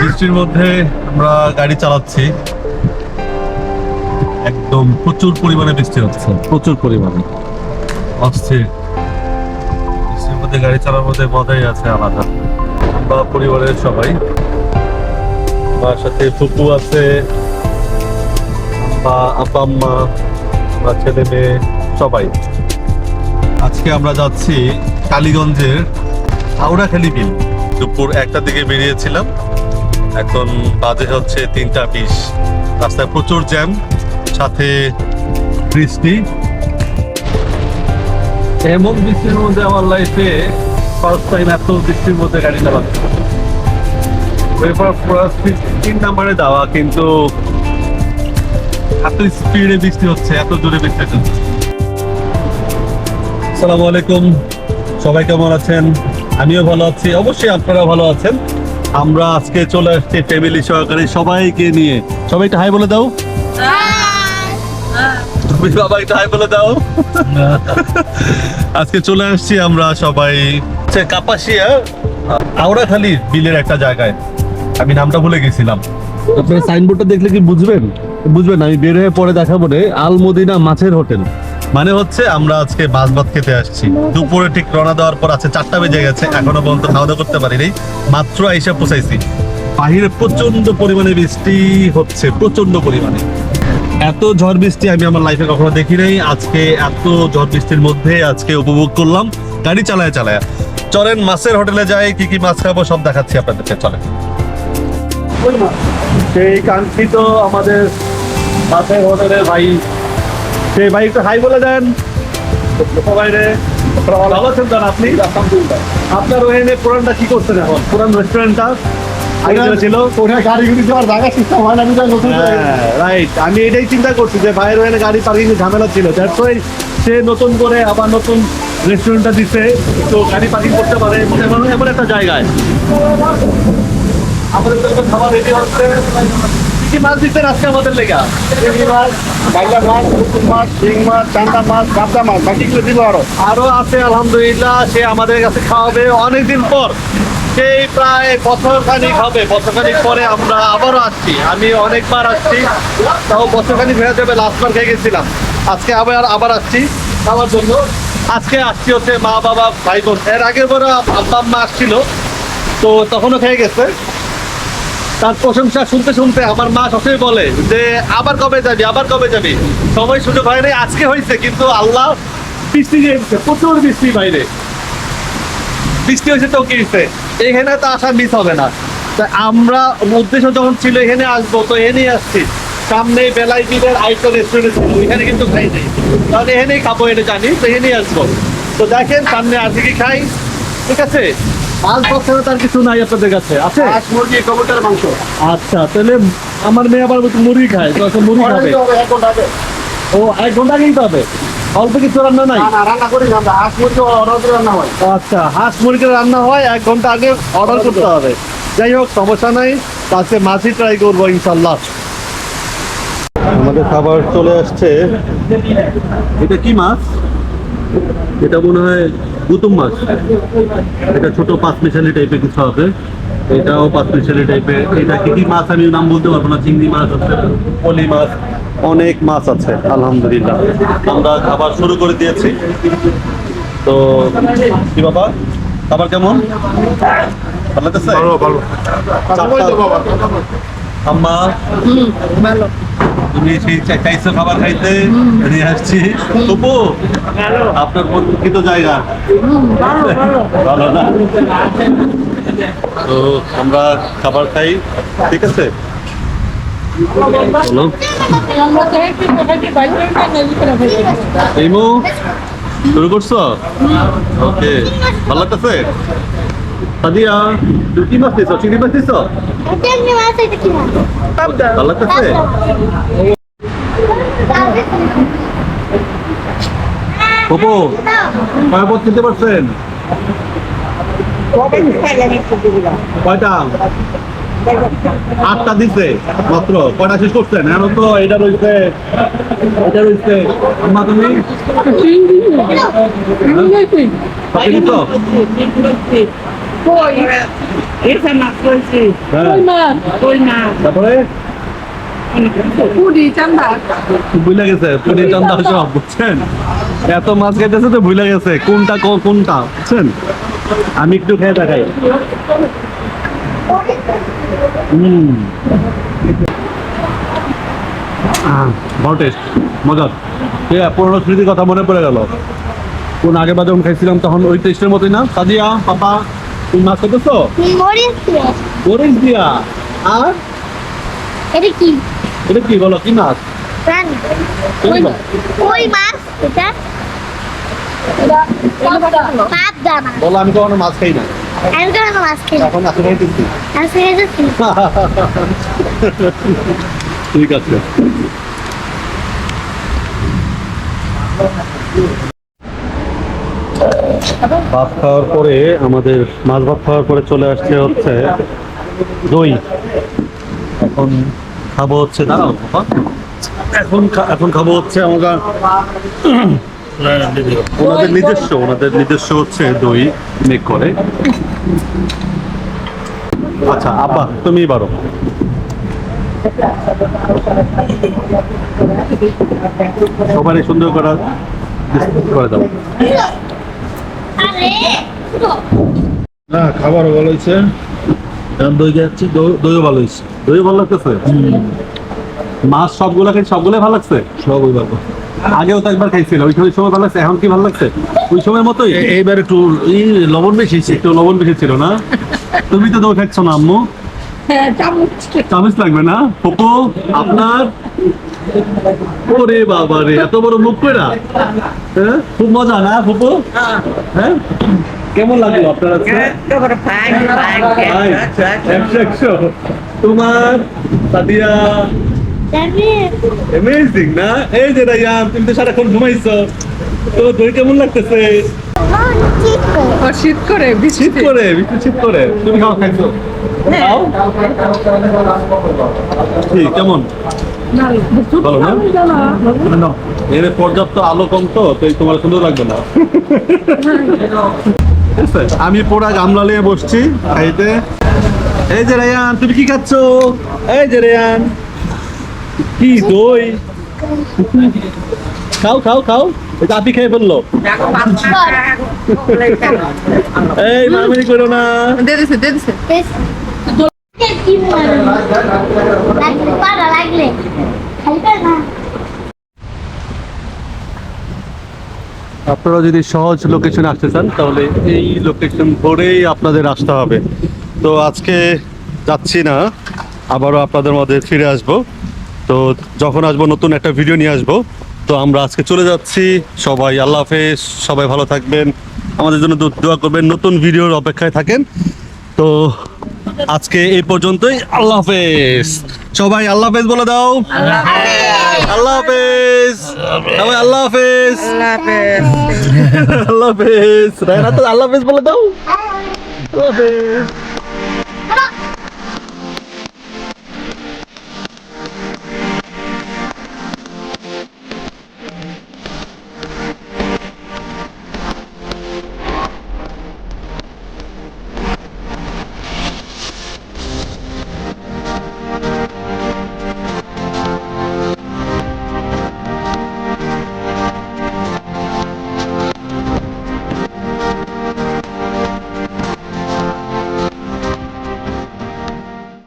বৃষ্টির মধ্যে আমরা গাড়ি চালাচ্ছি। একদম প্রচুর পরিমাণে বৃষ্টি হচ্ছে। প্রচুর পরিমাণে। অস্থির বৃষ্টির মধ্যে গাড়ি চালানোর মধ্যে মজাই আছে আলাদা। বা পরিবারের সবাই। আমার সাথে ফুপু আছে বা আব্বা আম্মা আমার ছেলে মেয়ে সবাই। আজকে আমরা যাচ্ছি কালীগঞ্জের হাওড়াখালি বিল। দুপুর একটার দিকে বেরিয়েছিলাম। এখন বাজে হচ্ছে তিনটা বিশ। রাস্তায় প্রচুর জ্যাম, সাথে বৃষ্টি। এমন বৃষ্টির মধ্যে আমার লাইফে ফার্স্ট টাইম এত বৃষ্টির মধ্যে গাড়ি চালাচ্ছি তিন নাম্বারে দেওয়া, কিন্তু এত স্পিডে বৃষ্টি হচ্ছে, এত জোরে বৃষ্টি হচ্ছে। আলাইকুম। সবাই কেমন আছেন? আমিও ভালো আছি। অবশ্যই আপনারা ভালো আছেন। আমরা আজকে চলে আসছি ফ্যামিলি সহকারে সবাইকে নিয়ে। সবাইকে হাই বলে দাও। তুমি বাবা হাই বলে দাও। আজকে চলে আসছি আমরা সবাই। কাপাসিয়া, আওড়াখালী বিলের একটা জায়গায়। আমি নামটা ভুলে গেছিলাম। আপনারা সাইনবোর্ডটা দেখলে কি বুঝবেন? বুঝবেন আমি বের হয়ে পরে দেখাবো রে। আলমদিনা মাছের হোটেল। মানে হচ্ছে আমরা আজকে মাছ ভাত খেতে আসছি। দুপুরে ঠিক রওনা দেওয়ার পর আছে চারটা বেজে গেছে, এখনও পর্যন্ত খাওয়া দাওয়া করতে পারিনি। মাত্র আইসা পৌঁছাইছি। বাহিরে প্রচণ্ড পরিমাণে বৃষ্টি হচ্ছে প্রচণ্ড পরিমাণে। এত ঝড় বৃষ্টি আমি আমার লাইফে কখনো দেখি নাই। আজকে এত ঝড় বৃষ্টির মধ্যে আজকে উপভোগ করলাম। গাড়ি চালায় চালায়। চলেন, মাছের হোটেলে যাই, কি কি মাছ খাব সব দেখাচ্ছি আপনাদেরকে, চলেন। সেই কাঙ্ক্ষিত আমাদের মাছের হোটেলের ভাই সেই ভাই একটু হাই বলে দেন। সবাই রে ভালো আছেন তো আপনি? আপনার ওখানে পুরানটা কি করছেন এখন? পুরান রেস্টুরেন্টটা আগে ছিল? ওখানে গাড়ি গুড়ি যাওয়ার জায়গা সিস্টেম হয় আমি এটাই চিন্তা করছি যে ভাইয়ের ওখানে গাড়ি পার্কিং ঝামেলা ছিল। ওয়াই সে নতুন করে আবার নতুন রেস্টুরেন্টটা দিচ্ছে তো গাড়ি পার্কিং করতে পারে। এমন এমন একটা জায়গায়। আমাদের খাবার রেডি হচ্ছে। কি মাছ দিচ্ছেন আজকে আমাদের লেগা। চিংড়ি মাছ বাইলা মাছ পুকুর মাছ শিং মাছ চান্দা মাছ কাপড়া মাছ বাকিগুলো দিব আরও। আরও আছে আলহামদুলিল্লাহ সে আমাদের কাছে খাওয়াবে অনেকদিন পর। সেই প্রায় বছর খানিক হবে বছর খানিক পরে আমরা আবারও আসছি। আমি অনেকবার আসছি তাও বছর খানিক হয়ে যাবে লাস্টবার খেয়ে গেছিলাম। আজকে আবার আবার আসছি খাওয়ার জন্য। আজকে আসছি হচ্ছে মা বাবা ভাই বোন এর আগের বড় আব্বা আম্মা আসছিল তো তখনও খেয়ে গেছে। তার প্রশংসা শুনতে শুনতে আমার মা সবসময় বলে যে, আবার কবে যাবি? আবার কবে যাবি? সময় সুযোগ হয় নাই, আজকে হয়েছে, কিন্তু আল্লাহ বৃষ্টি দিয়ে দিচ্ছে প্রচুর বৃষ্টি বাইরে। বৃষ্টি হয়েছে তো কি এখানে তো আসা মিস হবে না। তা আমরা উদ্দেশ্য যখন ছিল, এখানে আসব, তো এনেই আসছি। সামনে বেলায় বিলের আইটো রেস্টুরেন্ট ছিল এখানে কিন্তু খাই নাই। তাহলে এখানেই খাব, এটা জানি, তো এখানেই আসব। তো দেখেন, সামনে আজকে খাই? ঠিক আছে? মাছ তার কিছু নাই আপনাদের কাছে আছে? মুরগি কবুতর মাংস। আচ্ছা তাহলে আমার মেয়ে আবার বলছে মুরগি খায় তো আচ্ছা মুরগি খাবে। অর্ডার দিতে হবে, এক ঘণ্টা আগে। ও এক ঘণ্টা আগেই তো হবে? অল্প কিছু রান্না নাই? না না রান্না করি হাঁস মুরগি অর্ডার রান্না হয়। আচ্ছা হাঁস মুরগির রান্না হয় এক ঘণ্টা আগে অর্ডার করতে হবে। যাই হোক সমস্যা নাই আজকে মাছই ট্রাই করব ইনশাল্লাহ। আমাদের খাবার চলে আসছে। এটা কি মাছ? এটা মনে হয় গুতুম মাছ। এটা ছোট পাঁচ মিশালি টাইপের কিছু হবে এটাও পাঁচ মিশালি টাইপের এটা কি কি মাছ আমি নাম বলতে পারব না চিংড়ি মাছ আছে পলি মাছ অনেক মাছ আছে আলহামদুলিল্লাহ। আমরা খাবার শুরু করে দিয়েছি। তো কি বাবা? খাবার কেমন? ভালো লাগতেছে? চারটা- আম্মা। তুমি সেই চাইছো খাবার খাইতে? নিয়ে আসছি। তবু আপনার পরিচিত জায়গা। ভালো না? তো আমরা খাবার খাই ঠিক আছে? শুরু করছ? ওকে ভালো লাগতেছে? সাদিয়া তুমি কি মাছ দিছো? চিংড়ি মাছ দিছো? ভালো লাগতেছে পপো কয় পথ খেতে পারছেন? কয়টা? আটটা দিছে মাত্র। কয়টা শেষ করছেন? এখন তো এটা রয়েছে এটা রয়েছে আম্মা তুমি? সবকে Esa মাছ রয়েছে। কই মাছ কই মাছ তারপরে? পুরি চান্দা। ভুলে গেছে পুরি চন্দা সব বুঝছেন? এত মাছ খাইতেছে তো ভুলে গেছে কোনটা কোনটা বুঝছেন? আমি একটু খেয়ে দেখাই। হুম। ভালো টেস্ট মজার। পুরোনো স্মৃতির কথা মনে পড়ে গেল। কোন আগে বাদে খাইছিলাম তখন ওই টেস্টের মতোই না? সাদিয়া পাপা? তুমি মাছ খেতেছো? মরিচ দিয়ে। মরিচ দিয়া। আর? এটা কি? এটা কি বলো কি মাছ? প্রাণ। কই মাছ? এটা? বলো আমি কখনো মাছ খাই না। আমি কেন মাছ খেলি এখন আসলে খাইতেছি। আমি খেয়ে ঠিক আছে। ভাত খাওয়ার পরে আমাদের মাছ ভাত খাওয়ার পরে চলে আসছে হচ্ছে দই। এখন খাব হচ্ছে, দাঁড়াও। এখন এখন খাব হচ্ছে আমরা ওনাদের নিজস্ব ওনাদের নিজস্ব হচ্ছে দই মেক করে। আচ্ছা আব্বা, তুমি বারো সবারই সুন্দর করা করে দাও। না খাবারও ভালো হয়েছে। দই খাচ্ছি দইও ভালো হয়েছে। দইও ভালো লাগতেছে? মাছ সবগুলো খাই সবগুলো ভালো লাগছে? সবই ভালো। আগেও তো একবার খাইছিল ওই সময়- ভালো লাগছে এখন কি ভালো লাগছে? ওই সময়ের মতোই? এইবার একটু লবণ বেশি একটু লবণ বেশি ছিল না? তুমি তো দই খাচ্ছ না আম্মু? হ্যাঁ চামচ। চামচ লাগবে না? পপু আপনার? ওরে বাবা রে এত বড় মুখ কইরা? হ্যাঁ? খুব মজা না পপু হ্যাঁ? কেমন লাগল আপনার। তোমার সাদিয়া অ্যামেজিং না? এই যে রায়ান তুমি তো সারাক্ষণ ঘুমাইছো। তো দই কেমন লাগতেছে? শীত করে শীত করে শীত করে। তুমি খাও খাইছো? খাও? ঠিক কেমন? ভালো না না, এর পর্যাপ্ত আলো কম তো তো এই তোমার সুন্দর লাগবে না আমি পোড়া গামলা নিয়ে বসছি। খাইতে এই যে রেয়ান তুমি কি খাচ্ছ? এই যে রেয়ান। কি দই? খাও খাও খাও। আপনি খেয়ে ফেলল। এই মারামারি করো না দিয়ে দিছে দিয়ে দিছে বেশ কি মনে আপনারা যদি সহজ লোকেশনে আসতে চান, তাহলে এই লোকেশন ধরেই আপনাদের আসতে হবে। তো আজকে যাচ্ছি না, আবারও আপনাদের মধ্যে ফিরে আসব। তো যখন আসব, নতুন একটা ভিডিও নিয়ে আসব। তো আমরা আজকে চলে যাচ্ছি। সবাই আল্লাহ হাফেজ, সবাই ভালো থাকবেন। আমাদের জন্য দোয়া করবেন। নতুন ভিডিওর অপেক্ষায় থাকেন। তো আজকে এই পর্যন্তই, আল্লাহ হাফেজ। সবাই আল্লাহ হাফেজ বলে দাও। আল্লাহ হাফেজ। সবাই আল্লাহ হাফেজ। আল্লাহ হাফেজ। আল্লাহ হাফেজ বলে দাও। আল্লাহ হাফেজ।